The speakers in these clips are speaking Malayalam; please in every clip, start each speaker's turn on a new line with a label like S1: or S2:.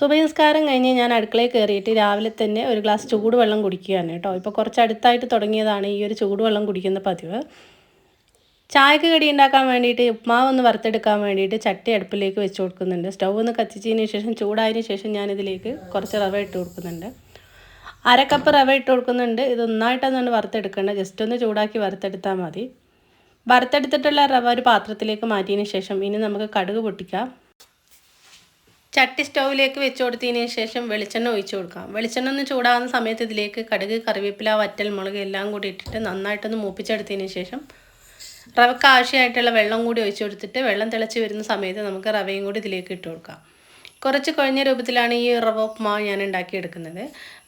S1: സുബഹിസ്കാരം കഴിഞ്ഞ് ഞാൻ അടുക്കളയിൽ കയറിയിട്ട് രാവിലെ തന്നെ ഒരു ഗ്ലാസ് ചൂടുവെള്ളം കുടിക്കുകയാണ് കേട്ടോ. ഇപ്പോൾ കുറച്ച് അടുത്തായിട്ട് തുടങ്ങിയതാണ് ഈ ഒരു ചൂടുവെള്ളം കുടിക്കുന്ന പതിവ്. ചായക്ക് കടി ഉണ്ടാക്കാൻ വേണ്ടിയിട്ട് ഉപ്മാവ് ഒന്ന് വറുത്തെടുക്കാൻ വേണ്ടിയിട്ട് ചട്ടി അടുപ്പിലേക്ക് വെച്ച് കൊടുക്കുന്നുണ്ട്. സ്റ്റൗ ഒന്ന് കത്തിച്ചതിന് ശേഷം ചൂടായതിന് ശേഷം ഞാനിതിലേക്ക് കുറച്ച് റവ ഇട്ട് കൊടുക്കുന്നുണ്ട്. അര കപ്പ് റവ ഇട്ട് കൊടുക്കുന്നുണ്ട്. ഇത് ഒന്നായിട്ടൊന്നാണ് വറുത്തെടുക്കേണ്ടത് ജസ്റ്റ് ഒന്ന് ചൂടാക്കി വറുത്തെടുത്താൽ മതി. വറുത്തെടുത്തിട്ടുള്ള റവ ഒരു പാത്രത്തിലേക്ക് മാറ്റിയതിന് ശേഷം ഇനി നമുക്ക് കടുക് പൊട്ടിക്കാം. ചട്ടി സ്റ്റൗവിലേക്ക് വെച്ച് കൊടുത്തതിന് ശേഷം വെളിച്ചെണ്ണ ഒഴിച്ചു കൊടുക്കാം. വെളിച്ചെണ്ണ ഒന്ന് ചൂടാകുന്ന സമയത്ത് ഇതിലേക്ക് കടുക് കറിവേപ്പില വറ്റൽ മുളക് എല്ലാം കൂടി ഇട്ടിട്ട് നന്നായിട്ടൊന്ന് മൂപ്പിച്ചെടുത്തതിന് ശേഷം റവയ്ക്ക് ആവശ്യമായിട്ടുള്ള വെള്ളം കൂടി ഒഴിച്ചു കൊടുത്തിട്ട് വെള്ളം തിളച്ച് വരുന്ന സമയത്ത് നമുക്ക് റവയും കൂടി ഇതിലേക്ക് ഇട്ട് കൊടുക്കാം. കുറച്ച് കുഴഞ്ഞ രൂപത്തിലാണ് ഈ റവ ഉപ്മാവ് ഞാൻ ഉണ്ടാക്കിയെടുക്കുന്നത്.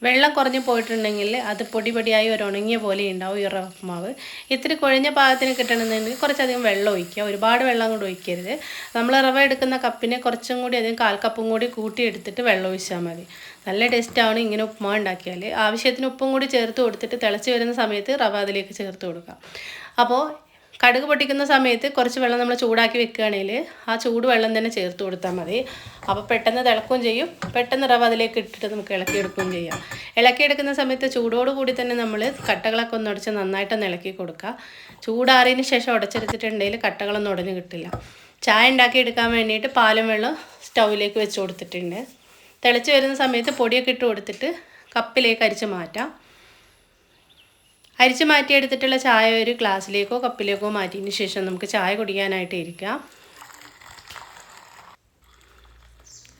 S1: വെള്ളം കുറഞ്ഞ് പോയിട്ടുണ്ടെങ്കിൽ അത് പൊടി പൊടിയായി ഒരു ഉണങ്ങിയ പോലെ ഉണ്ടാവും ഈ റവ ഉപ്മാവ്. ഇത്തിരി കുഴഞ്ഞ പാകത്തിന് കിട്ടണമെന്നുണ്ടെങ്കിൽ കുറച്ചധികം വെള്ളം ഒഴിക്കുക. ഒരുപാട് വെള്ളം കൂടി ഒഴിക്കരുത്. നമ്മൾ റവ എടുക്കുന്ന കപ്പിനെ കുറച്ചും കൂടി അധികം കാൽ കപ്പും കൂടി കൂട്ടി എടുത്തിട്ട് വെള്ളം ഒഴിച്ചാൽ മതി. നല്ല ടേസ്റ്റാണ് ഇങ്ങനെ ഉപ്മാവ് ഉണ്ടാക്കിയാൽ ആവശ്യത്തിന് ഉപ്പും കൂടി ചേർത്ത് കൊടുത്തിട്ട് തിളച്ച് വരുന്ന സമയത്ത് റവ അതിലേക്ക് ചേർത്ത് കൊടുക്കാം അപ്പോൾ കടുക് പൊട്ടിക്കുന്ന സമയത്ത് കുറച്ച് വെള്ളം നമ്മൾ ചൂടാക്കി വെക്കുകയാണെങ്കിൽ ആ ചൂട് വെള്ളം തന്നെ ചേർത്ത് കൊടുത്താൽ മതി. അപ്പോൾ പെട്ടെന്ന് തിളക്കുകയും ചെയ്യും. പെട്ടെന്ന് റവ അതിലേക്ക് ഇട്ടിട്ട് നമുക്ക് ഇളക്കി ഇളക്കിയെടുക്കുകയും ചെയ്യാം. ഇളക്കി എടുക്കുന്ന സമയത്ത് ചൂടോട് കൂടി തന്നെ നമ്മൾ കട്ടകളൊക്കെ ഒന്ന് ഉടച്ച് നന്നായിട്ടൊന്ന് ഇളക്കി കൊടുക്കുക. ചൂടാറിയതിന് ശേഷം ഉടച്ചെടുത്തിട്ടുണ്ടെങ്കിൽ കട്ടകളൊന്നും ഉടഞ്ഞു കിട്ടില്ല. ചായ ഉണ്ടാക്കി എടുക്കാൻ വേണ്ടിയിട്ട് പാലും വെള്ളം സ്റ്റൗവിലേക്ക് വെച്ച് കൊടുത്തിട്ടുണ്ട്. തിളച്ച് വരുന്ന സമയത്ത് പൊടിയൊക്കെ ഇട്ട് കൊടുത്തിട്ട് കപ്പിലേക്ക് അരിച്ച് മാറ്റാം. അരിച്ച് മാറ്റിയെടുത്തിട്ടുള്ള ചായ ഒരു ഗ്ലാസ്സിലേക്കോ കപ്പിലേക്കോ മാറ്റിയതിന് ശേഷം നമുക്ക് ചായ കുടിക്കാനായിട്ട് ഇരിക്കാം.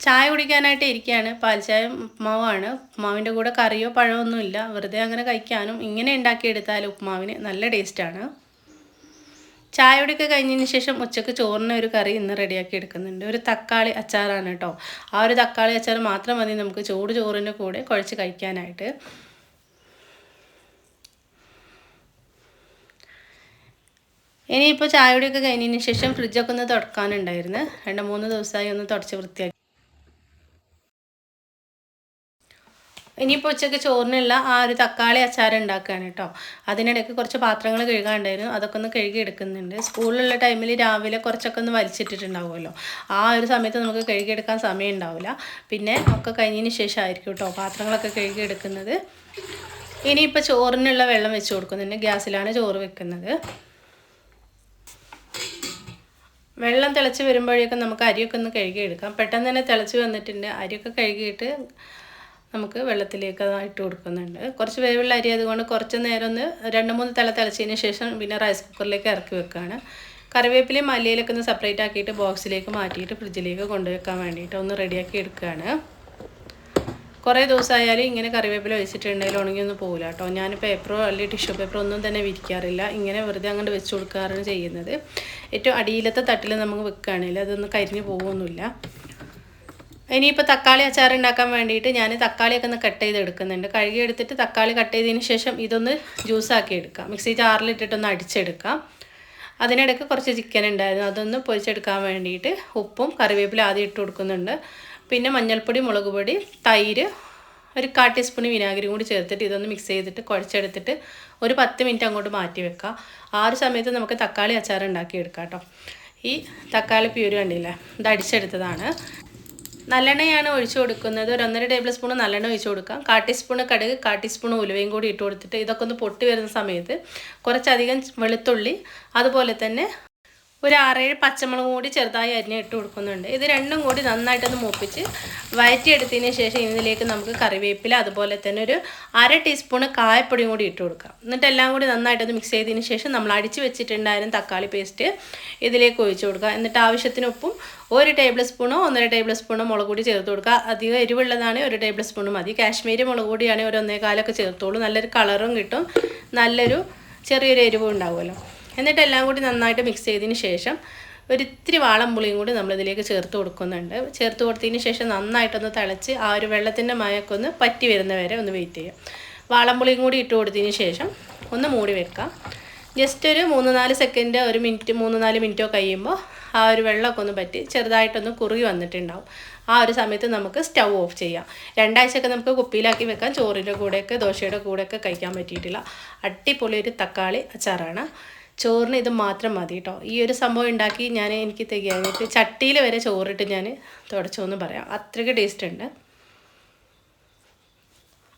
S1: ചായ കുടിക്കാനായിട്ട് ഇരിക്കുകയാണ്. പാൽച്ചായ ഉപ്മാവാണ്. ഉപ്മാവിന്റെ കൂടെ കറിയോ പഴമോ ഒന്നുമില്ല. വെറുതെ അങ്ങനെ കഴിക്കാനും ഇങ്ങനെ ഉണ്ടാക്കിയെടുത്താൽ ഉപ്മാവിന് നല്ല ടേസ്റ്റാണ്. ചായ കുടിക്കുക കഴിഞ്ഞതിന് ശേഷം ഉച്ചയ്ക്ക് ചോറിന് ഒരു കറി ഇന്ന് റെഡിയാക്കി എടുക്കുന്നുണ്ട്. ഒരു തക്കാളി അച്ചാറാണ് കേട്ടോ. ആ ഒരു തക്കാളി അച്ചാർ മാത്രം മതി നമുക്ക് ചൂട് ചോറിന്റെ കൂടെ കുഴച്ച് കഴിക്കാനായിട്ട്. ഇനിയിപ്പോൾ ചായയുടെയൊക്കെ കഴിഞ്ഞതിന് ശേഷം ഫ്രിഡ്ജൊക്കെ ഒന്ന് തുടക്കാനുണ്ടായിരുന്നു. രണ്ട് മൂന്ന് ദിവസമായി ഒന്ന് തുടച്ച് വൃത്തിയാക്കി. ഇനിയിപ്പോൾ ഉച്ചയ്ക്ക് ചോറിനുള്ള ആ ഒരു തക്കാളി അച്ചാർ ഉണ്ടാക്കുകയാണ് കേട്ടോ. അതിനിടയ്ക്ക് കുറച്ച് പാത്രങ്ങൾ കഴുകാണ്ടായിരുന്നു അതൊക്കെ ഒന്ന് കഴുകി എടുക്കുന്നുണ്ട്. സ്കൂളിലുള്ള ടൈമിൽ രാവിലെ കുറച്ചൊക്കെ ഒന്ന് വലിച്ചിട്ടിട്ടുണ്ടാവുമല്ലോ. ആ ഒരു സമയത്ത് നമുക്ക് കഴുകിയെടുക്കാൻ സമയം ഉണ്ടാവില്ല പിന്നെ ഒക്കെ കഴിഞ്ഞതിന് ശേഷമായിരിക്കും കേട്ടോ പാത്രങ്ങളൊക്കെ കഴുകി എടുക്കുന്നത്. ഇനിയിപ്പോൾ ചോറിനുള്ള വെള്ളം വെച്ച് കൊടുക്കുന്നുണ്ട്. ഗ്യാസിലാണ് ചോറ് വെക്കുന്നത്. വെള്ളം തിളച്ച് വരുമ്പോഴേക്കും നമുക്ക് അരിയൊക്കെ ഒന്ന് കഴുകിയെടുക്കാം പെട്ടെന്ന് തന്നെ തിളച്ച് വന്നിട്ടുണ്ട്. അരിയൊക്കെ കഴുകിയിട്ട് നമുക്ക് വെള്ളത്തിലേക്ക് ഇട്ട് കൊടുക്കുന്നുണ്ട്. കുറച്ച് വേവുള്ള അരി അതുകൊണ്ട് കുറച്ച് നേരം ഒന്ന് രണ്ട് മൂന്ന് തല തിളച്ചതിന് ശേഷം പിന്നെ റൈസ് കുക്കറിലേക്ക് ഇറക്കി വെക്കുകയാണ് കറിവേപ്പിലയും മല്ലിയിലൊക്കെ ഒന്ന് സെപ്പറേറ്റ് ആക്കിയിട്ട് ബോക്സിലേക്ക് മാറ്റിയിട്ട് ഫ്രിഡ്ജിലേക്ക് കൊണ്ടുവെക്കാൻ വേണ്ടിയിട്ട് ഒന്ന് റെഡിയാക്കി എടുക്കുകയാണ്. കുറേ ദിവസമായാലും ഇങ്ങനെ കറിവേപ്പില വെച്ചിട്ടുണ്ടെങ്കിൽ ഉണങ്ങിയൊന്നും പോകില്ല കേട്ടോ. ഞാൻ പേപ്പറോ അല്ലെങ്കിൽ ടിഷ്യൂ പേപ്പറോ ഒന്നും തന്നെ വിരിക്കാറില്ല. ഇങ്ങനെ വെറുതെ അങ്ങോട്ട് വെച്ച് കൊടുക്കാറാണ് ചെയ്യുന്നത്. ഏറ്റവും അടിയിലത്തെ തട്ടിൽ നമുക്ക് വെക്കുകയാണെങ്കിൽ അതൊന്നും കരിഞ്ഞു പോകുമൊന്നുമില്ല ഇനിയിപ്പോൾ തക്കാളി അച്ചാർ ഉണ്ടാക്കാൻ വേണ്ടിയിട്ട് ഞാൻ തക്കാളിയൊക്കെ ഒന്ന് കട്ട് ചെയ്ത് എടുക്കുന്നുണ്ട്. കഴുകി എടുത്തിട്ട് തക്കാളി കട്ട് ചെയ്തതിന് ശേഷം ഇതൊന്ന് ജ്യൂസാക്കി എടുക്കാം. മിക്സി ജാറിലിട്ടിട്ടൊന്ന് അടിച്ചെടുക്കാം. അതിനിടയ്ക്ക് കുറച്ച് ചിക്കൻ ഉണ്ടായിരുന്നു. അതൊന്ന് പൊരിച്ചെടുക്കാൻ വേണ്ടിയിട്ട് ഉപ്പും കറിവേപ്പില ആദ്യം ഇട്ട് കൊടുക്കുന്നുണ്ട്. പിന്നെ മഞ്ഞൾപ്പൊടി മുളക് പൊടി തൈര് ഒരു കാ ടീസ്പൂൺ വിനാഗിരി കൂടി ചേർത്തിട്ട് ഇതൊന്ന് മിക്സ് ചെയ്തിട്ട് കുഴച്ചെടുത്തിട്ട് ഒരു പത്ത് മിനിറ്റ് അങ്ങോട്ട് മാറ്റി വെക്കുക. ആ ഒരു സമയത്ത് നമുക്ക് തക്കാളി അച്ചാർ ഉണ്ടാക്കി എടുക്കാം കേട്ടോ ഈ തക്കാളി പ്യൂര് കണ്ടില്ലേ ഇത് അടിച്ചെടുത്തതാണ്. നല്ലെണ്ണയാണ് ഒഴിച്ചു കൊടുക്കുന്നത്. ഒരു ഒന്നര ടേബിൾ സ്പൂൺ നല്ലെണ്ണ ഒഴിച്ചു കൊടുക്കാം. കാ ടീസ്പൂൺ കടുക് കാ ടീസ്പൂൺ ഉലുവയും കൂടി ഇട്ട് കൊടുത്തിട്ട് ഇതൊക്കെ ഒന്ന് പൊട്ടി വരുന്ന സമയത്ത് കുറച്ചധികം വെളുത്തുള്ളി അതുപോലെ തന്നെ ഒരു ആറേഴ് പച്ചമുളക് കൂടി ചെറുതായി അരിഞ്ഞ് ഇട്ട് കൊടുക്കുന്നുണ്ട്. ഇത് രണ്ടും കൂടി നന്നായിട്ടൊന്ന് മൂപ്പിച്ച് വയറ്റിയെടുത്തതിന് ശേഷം ഇതിലേക്ക് നമുക്ക് കറിവേപ്പില അതുപോലെ തന്നെ ഒരു അര ടീസ്പൂൺ കായപ്പൊടിയും കൂടി ഇട്ട് കൊടുക്കാം. എന്നിട്ട് എല്ലാം കൂടി നന്നായിട്ടൊന്ന് മിക്സ് ചെയ്തതിന് ശേഷം നമ്മൾ അടിച്ച് വെച്ചിട്ടുണ്ടായിരുന്ന തക്കാളി പേസ്റ്റ് ഇതിലേക്ക് ഒഴിച്ചു കൊടുക്കുക. എന്നിട്ട് ആവശ്യത്തിന് ഉപ്പും ഒരു ടേബിൾ സ്പൂണോ ഒന്നര ടേബിൾ സ്പൂണോ മുളക് കൂടി ചേർത്ത് കൊടുക്കുക. അധികം എരിവുള്ളതാണ് ഒരു ടേബിൾ സ്പൂൺ മതി. കാശ്മീരി മുളക് കൂടിയാണെങ്കിൽ ഒരു ഒന്നേകാലൊക്കെ ചേർത്തോളൂ. നല്ലൊരു കളറും കിട്ടും. നല്ലൊരു ചെറിയൊരു എരിവും ഉണ്ടാവുമല്ലോ. എന്നിട്ട് എല്ലാം കൂടി നന്നായിട്ട് മിക്സ് ചെയ്തതിന് ശേഷം ഒരിത്തിരി വാളംപുളിയും കൂടി നമ്മളിതിലേക്ക് ചേർത്ത് കൊടുക്കുന്നുണ്ട്. ചേർത്ത് കൊടുത്തതിന് ശേഷം നന്നായിട്ടൊന്ന് തിളച്ച് ആ ഒരു വെള്ളത്തിന്റെ മയൊക്കെ ഒന്ന് പറ്റി വരുന്ന വരെ ഒന്ന് വെയിറ്റ് ചെയ്യാം. വാളംപുളിയും കൂടി ഇട്ട് കൊടുത്തതിന് ശേഷം ഒന്ന് മൂടി വെക്കാം. ജസ്റ്റ് ഒരു മൂന്ന് നാല് സെക്കൻഡ് ഒരു മിനിറ്റ് മൂന്ന് നാല് മിനിറ്റോ കഴിയുമ്പോൾ ആ ഒരു വെള്ളമൊക്കെ ഒന്ന് പറ്റി ചെറുതായിട്ടൊന്ന് കുറുകി വന്നിട്ടുണ്ടാവും. ആ ഒരു സമയത്ത് നമുക്ക് സ്റ്റൗ ഓഫ് ചെയ്യാം. രണ്ടാഴ്ചയൊക്കെ നമുക്ക് കുപ്പിയിലാക്കി വെക്കാം. ചോറിന്റെ കൂടെയൊക്കെ ദോശയുടെ കൂടെയൊക്കെ കഴിക്കാൻ പറ്റിയിട്ടില്ല. അടിപൊളി ഒരു തക്കാളി അച്ചാറാണ്. ചോറിന് ഇത് മാത്രം മതി കേട്ടോ ഈ ഒരു സംഭവം ഉണ്ടാക്കി ഞാൻ എനിക്ക് തികയാനായിട്ട് ചട്ടിയിൽ വരെ ചോറിട്ട് ഞാൻ തുടച്ചു എന്ന് പറയാം. അത്രയ്ക്ക് ടേസ്റ്റ് ഉണ്ട്.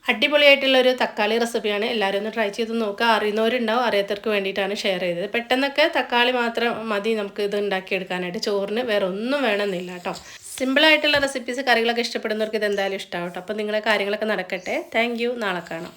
S1: അടിപൊളിയായിട്ടുള്ളൊരു തക്കാളി റെസിപ്പിയാണ് എല്ലാവരും ഒന്ന് ട്രൈ ചെയ്ത് നോക്കുക. അറിയുന്നവരുണ്ടാവും അറിയാത്തവർക്ക് വേണ്ടിയിട്ടാണ് ഷെയർ ചെയ്തത്. പെട്ടെന്നൊക്കെ തക്കാളി മാത്രം മതി നമുക്ക് ഇത് ഉണ്ടാക്കിയെടുക്കാനായിട്ട്. ചോറിന് വേറെ ഒന്നും വേണമെന്നില്ല കേട്ടോ സിമ്പിളായിട്ടുള്ള റെസിപ്പീസ് കറികളൊക്കെ ഇഷ്ടപ്പെടുന്നവർക്ക് ഇത് എന്തായാലും ഇഷ്ടമാവും കേട്ടോ അപ്പോൾ നിങ്ങളെ കാര്യങ്ങളൊക്കെ നടക്കട്ടെ. താങ്ക് നാളെ കാണാം.